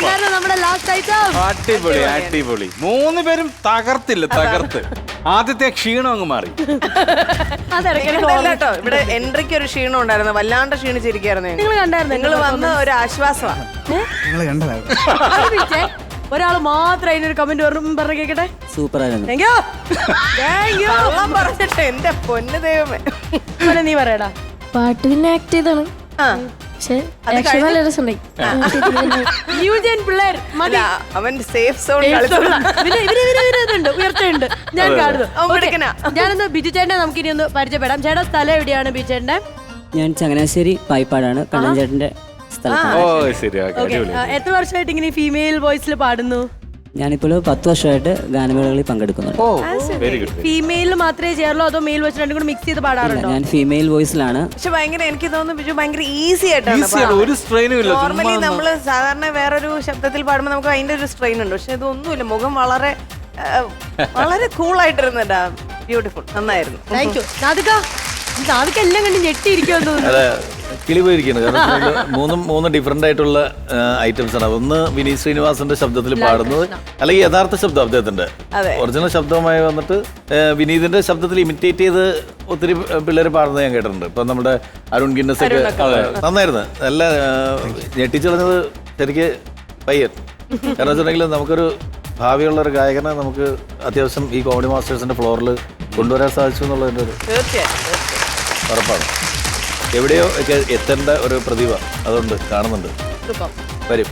എങ്ങനെയുണ്ടായിരുന്നു നമ്മുടെ last item അടിപൊളി അടിപൊളി. മൂന്ന് പേരും തകർത്തില്ല തകർത്ത്. ആദ്യത്തെ ക്ഷീണം അങ്ങ് മാറി. കേട്ടോ ഇവിടെ എൻട്രിക്ക് ഒരു ക്ഷീണം ഉണ്ടായിരുന്നു. വല്ലാണ്ട് ക്ഷീണിച്ചിരിക്കുന്നു നിങ്ങൾ കണ്ടായിരുന്നു നിങ്ങൾ വന്ന ഒരു ആശ്വാസമാണ്. നിങ്ങൾ കണ്ടതാണ് ഒരാൾ മാത്രം അതിനൊരു കമന്റ് പറഞ്ഞു പറഞ്ഞു കേക്കട്ടെ. സൂപ്പർ ആയിരുന്നു. താങ്ക് യു താങ്ക് യു പറഞ്ഞിട്ട് എന്റെ പൊന്ന് ദൈവമേ. നീ പറയടാ. പാട്ട് പിന്നെ ആക്ട് ചെയ്താണ്. ആ. പക്ഷെ നല്ല രസമുണ്ടായി പിള്ളേർ മതി. അവൻ സേഫ് സോൺ ഞാൻ കാണുന്നു. ഞാനൊന്ന് ബിജു ചേട്ടനെ നമുക്ക് ഇനി ഒന്ന് പരിചയപ്പെടാം. ചേട്ടാ സ്ഥലം എവിടെയാണ് ബിജു ചേട്ടന്റെ ഞാൻ ചങ്ങനാശ്ശേരി പായിപ്പാടാണ്. കണ്ണൻ ചേട്ടന്റെ എത്ര വർഷമായിട്ട് ഇങ്ങനെ ഫീമെയിൽ വോയിസിൽ പാടുന്നു? ഞാനിപ്പോൾ പത്ത് വർഷമായിട്ട് ഗാനമേളകളിൽ പങ്കെടുക്കുന്നുണ്ട്. ഓ വെരി ഗുഡ് ഫീമെയിൽ മാത്രമേ ചേരുള്ളൂ അതോ മെയിൽ വെച്ച് രണ്ടും കൂടി മിക്സ് ചെയ്ത് പാടാറുണ്ട്? ഞാൻ ഫീമെയിൽ വോയിസിലാണ് പക്ഷെ ഭയങ്കര എനിക്ക് തോന്നുന്നു ബിജു ഭയങ്കര ഈസി ആയിട്ടാണ് ഒരു സ്ട്രെയിനും ഇല്ല നോർമലി നമ്മൾ സാധാരണ വേറൊരു ശബ്ദത്തിൽ പാടുമ്പോൾ നമുക്ക് അതിന്റെ ഒരു സ്ട്രെയിൻ ഉണ്ട്. പക്ഷെ ഇതൊന്നുമില്ല മുഖം വളരെ വളരെ കൂൾ ആയിട്ടിരുന്നട്ടാ ബ്യൂട്ടിഫുൾ നന്നായിരുന്നു. താങ്ക് യു നാദിക നാദിക എല്ലാം കണ്ട് ഞെട്ടിയിരിക്കുമെന്ന് തോന്നുന്നു. അതെ. കിളി പോയിരിക്കുന്നത് കാരണം മൂന്നും മൂന്ന് ഡിഫറെന്റ് ആയിട്ടുള്ള ഐറ്റംസ് ആണ്. ഒന്ന് വിനീത് ശ്രീനിവാസന്റെ ശബ്ദത്തിൽ പാടുന്നത് അല്ലെങ്കിൽ യഥാർത്ഥ ശബ്ദം അദ്ദേഹത്തിന്റെ. ഒറിജിനൽ ശബ്ദവുമായി വന്നിട്ട് വിനീതിന്റെ ശബ്ദത്തിൽ ഇമിറ്റേറ്റ് ചെയ്ത് ഒത്തിരി പിള്ളേർ പാടുന്നത് ഞാൻ കേട്ടിട്ടുണ്ട്. ഇപ്പൊ നമ്മുടെ അരുൺ ഗിന്നസ് ഒക്കെ നന്നായിരുന്നു. നല്ല ഞെട്ടിച്ചളഞ്ഞത് ശരിക്ക് പയ്യൻ. കാരണം വെച്ചിട്ടുണ്ടെങ്കിൽ നമുക്കൊരു ഭാവിയുള്ള ഒരു ഗായകനെ നമുക്ക് അത്യാവശ്യം ഈ കോമഡി മാസ്റ്റേഴ്സിന്റെ ഫ്ലോറിൽ കൊണ്ടുവരാൻ സാധിച്ചു എന്നുള്ളതിന്റെ ഒരു. ഉറപ്പാണ്. എവിടെയോ ഒക്കെ എത്തേണ്ട ഒരു പ്രതിഭ അതുണ്ട് കാണുന്നുണ്ട്. വരും.